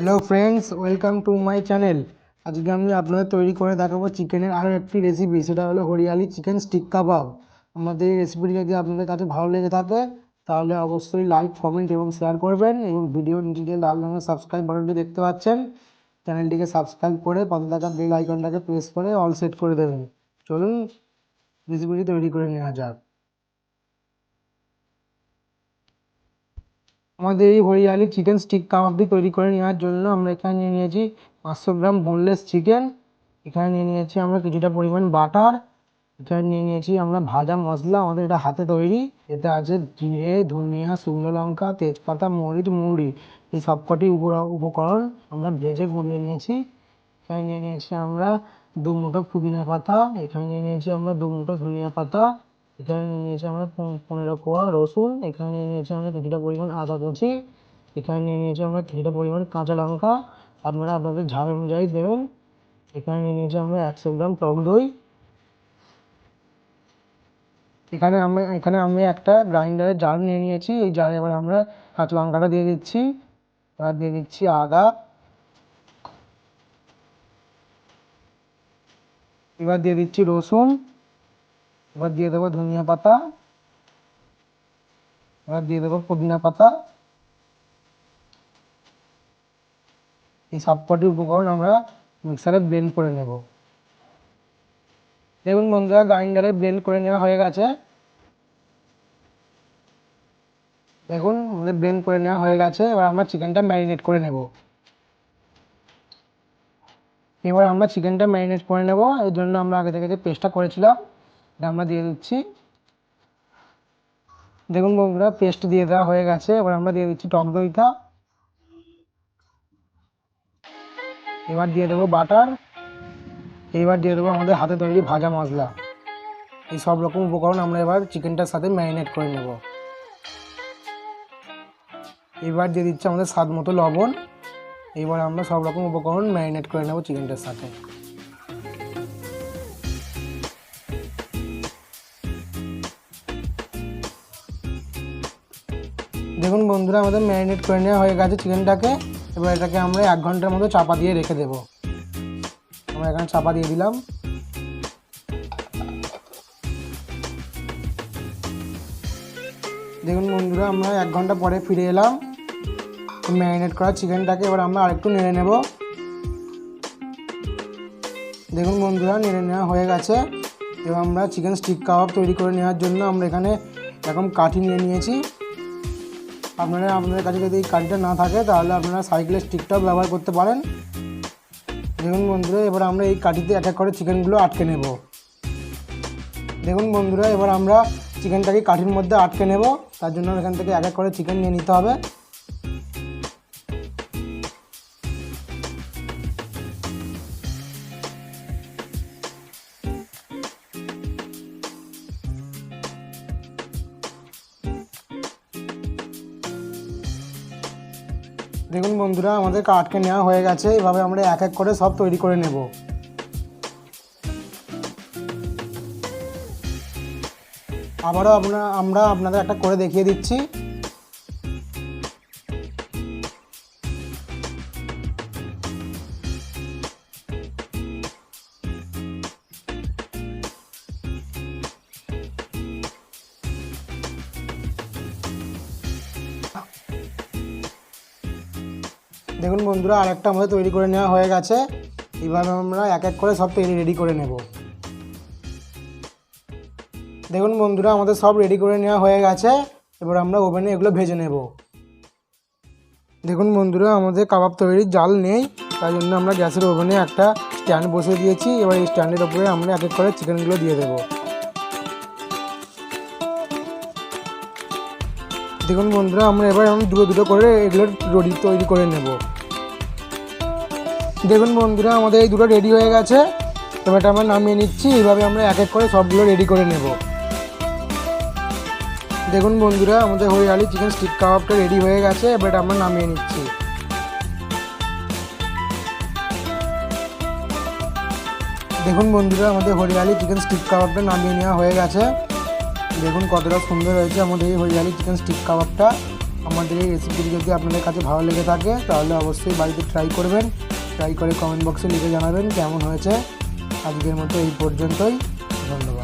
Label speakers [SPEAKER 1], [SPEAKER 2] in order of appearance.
[SPEAKER 1] Hello friends welcome to my channel আজকে আমি আপনাদের তৈরি করে দেখাবো চিকেনের আরও একটি রেসিপি সেটা হলো হরিয়ালি চিকেন স্টিক কাবাব আমাদের এই রেসিপিটি যদি আপনাদের কাছে ভালো লেগে থাকে, তাহলে অবশ্যই লাইক কমেন্ট এবং শেয়ার করবেন এবং ভিডিও নিচে লাল রঙের সাবস্ক্রাইব বাটনটি দেখতে পাচ্ছেন চ্যানেলটিকে সাবস্ক্রাইব করে পাশে থাকা বেল আইকনটাকে প্রেস করে অল সেট করে দেবেন। চলুন রেসিপিটি তৈরি করে নেওয়া যাক। আমাদের এই হরিয়ালি চিকেন স্টিক কাবাবটি তৈরি করে নেওয়ার জন্য আমরা এখানে নিয়ে নিয়েছি পাঁচশো গ্রাম বোনলেস চিকেন এখানে নিয়ে নিয়েছি আমরা কিছুটা পরিমাণ বাটার এখানে নিয়ে নিয়েছি আমরা ভাজা মশলা আমাদের এটা হাতে তৈরি। এতে আছে জিরে, ধনিয়া, শুকনো লঙ্কা, তেজপাতা, মরিচ, মুড়ি এই সবকটি উপ- উপকরণ আমরা ভেজে গুলিয়ে নিয়েছি। এখানে নিয়ে নিয়েছি আমরা দু মুঠো পুদিনা পাতা। এখানে নিয়ে নিয়েছি আমরা দু মুঠো ধনিয়া পাতা। এখানে নিয়ে নিয়েছি আমরা পনেরো কোয়া রসুন, এখানে নিয়ে নিয়েছি আমরা কিছুটা পরিমাণ আদা কুচি, এখানে নিয়ে নিয়েছি আমরা কিছুটা পরিমাণ কাঁচা লঙ্কা। আপনারা আপনাদের ঝাল অনুযায়ী দেবেন। এখানে নিয়ে নিয়েছি আমরা একশো গ্রাম টক দই। এখানে আমরা এখানে আমি একটা গ্রাইন্ডারের জার নিয়ে নিয়েছি। এই জারে এবার আমরা কাঁচা লঙ্কাটা দিয়ে দিচ্ছি। এবার দিয়ে দিচ্ছি আদা। এবার দিয়ে দিচ্ছি রসুন। এবার দিয়ে দেবো ধনিয়া পাতা। এবার দিয়ে দেবো পুদিনা পাতা। এই সবকটি উপকরণ আমরা মিক্সারে ব্লেন্ড করে নেব। দেখুন বন্ধুরা গ্রাইন্ডারে ব্লেন্ড করে নেওয়া হয়ে গেছে। দেখুন, আমাদের ব্লেন্ড করে নেওয়া হয়ে গেছে। এবার আমরা চিকেনটা ম্যারিনেট করে নেব। এবার আমরা চিকেনটা ম্যারিনেট করে নেব। এর জন্য আমরা আগে থেকে যে পেস্টটা করেছিলাম আমরা দিয়ে দিচ্ছি। দেখুন বন্ধুরা পেস্ট দিয়ে দেওয়া হয়ে গেছে। এবার আমরা দিয়ে দিচ্ছি টক দইটা। এবার দিয়ে দেবো বাটার এবার দিয়ে দেবো আমাদের হাতে তৈরি ভাজা মশলা। এই সব রকম উপকরণ আমরা এবার চিকেনটার সাথে ম্যারিনেট করে নেব। এবার দিয়ে দিচ্ছি আমাদের স্বাদ মতো লবণ। এবার আমরা সব রকম উপকরণ ম্যারিনেট করে নেব চিকেনটার সাথে। দেখুন বন্ধুরা, আমাদের ম্যারিনেট করে নেওয়া হয়ে গেছে চিকেনটাকে এবার এটাকে আমরা এক ঘণ্টার মতো চাপা দিয়ে রেখে দেবো। আমরা এখানে চাপা দিয়ে দিলাম। দেখুন বন্ধুরা, আমরা এক ঘণ্টা পরে ফিরে এলাম। ম্যারিনেট করা চিকেনটাকে এবার আমরা আরেকটু নেড়ে নেব। দেখুন বন্ধুরা, নেড়ে নেওয়া হয়ে গেছে। এবার আমরা চিকেন স্টিক কাবাব তৈরি করে নেওয়ার জন্য আমরা এখানে এরকম কাঠি নিয়ে নিয়েছি। আপনারা আপনাদের কাছে যদি এই কাঠিটা না থাকে, তাহলে আপনারা সাইকেলের স্টিকটাও ব্যবহার করতে পারেন। দেখুন বন্ধুরা, এবার আমরা এই কাঠিতে এক এক করে চিকেনগুলো আটকে নেব। দেখুন বন্ধুরা, এবার আমরা চিকেনটাকে কাঠির মধ্যে আটকে নেব। তার জন্য এখান থেকে এক এক করে চিকেন নিয়ে নিতে হবে। দেখুন বন্ধুরা, আমাদের কাঠকে নেওয়া হয়ে গেছে। এভাবে আমরা এক এক করে সব তৈরি করে নেব। আবারও আমরা আমরা আপনাদের একটা করে দেখিয়ে দিচ্ছি। দেখুন বন্ধুরা, আরেকটা আমাদের তৈরি করে নেওয়া হয়ে গেছে। এইভাবে আমরা এক এক করে সব তৈরি রেডি করে নেব। দেখুন বন্ধুরা, আমাদের সব রেডি করে নেওয়া হয়ে গেছে। এবার আমরা ওভেনে এগুলো ভেজে নেব। দেখুন বন্ধুরা, আমাদের কাবাব তৈরির জাল নেই, তাই জন্য আমরা গ্যাসের ওভেনে একটা স্ট্যান্ড বসিয়ে দিয়েছি। এবার এই স্ট্যান্ডের ওপরে আমরা এক এক করে চিকেনগুলো দিয়ে দেবো। দেখুন বন্ধুরা, আমরা এবার আমি দুটো দুটো করে এগুলো রেডি তৈরি করে নেব। দেখুন বন্ধুরা, আমাদের এই দুটো রেডি হয়ে গেছে। এটা আমরা নামিয়ে নিচ্ছি, এইভাবে আমরা এক এক করে সবগুলো রেডি করে নেব। দেখুন বন্ধুরা, আমাদের হরিয়ালি চিকেন স্টিক কাবাবটা রেডি হয়ে গেছে এবার আমরা নামিয়ে নিচ্ছি। দেখুন বন্ধুরা, আমাদের হরিয়ালি চিকেন স্টিক কাবাবটা নামিয়ে নেওয়া হয়ে গেছে। দেখুন কতটা সুন্দর হয়েছে। আমাদের এই হরিয়ালি চিকেন স্টিক কাবাবটা আমাদের এই রেসিপিটি যদি আপনাদের কাছে ভালো লেগে থাকে, তাহলে অবশ্যই বাড়িতে ট্রাই করবেন। ট্রাই করে কমেন্ট বক্সে লিখে জানাবেন কেমন হয়েছে। আজকের মতো এই পর্যন্তই। ধন্যবাদ।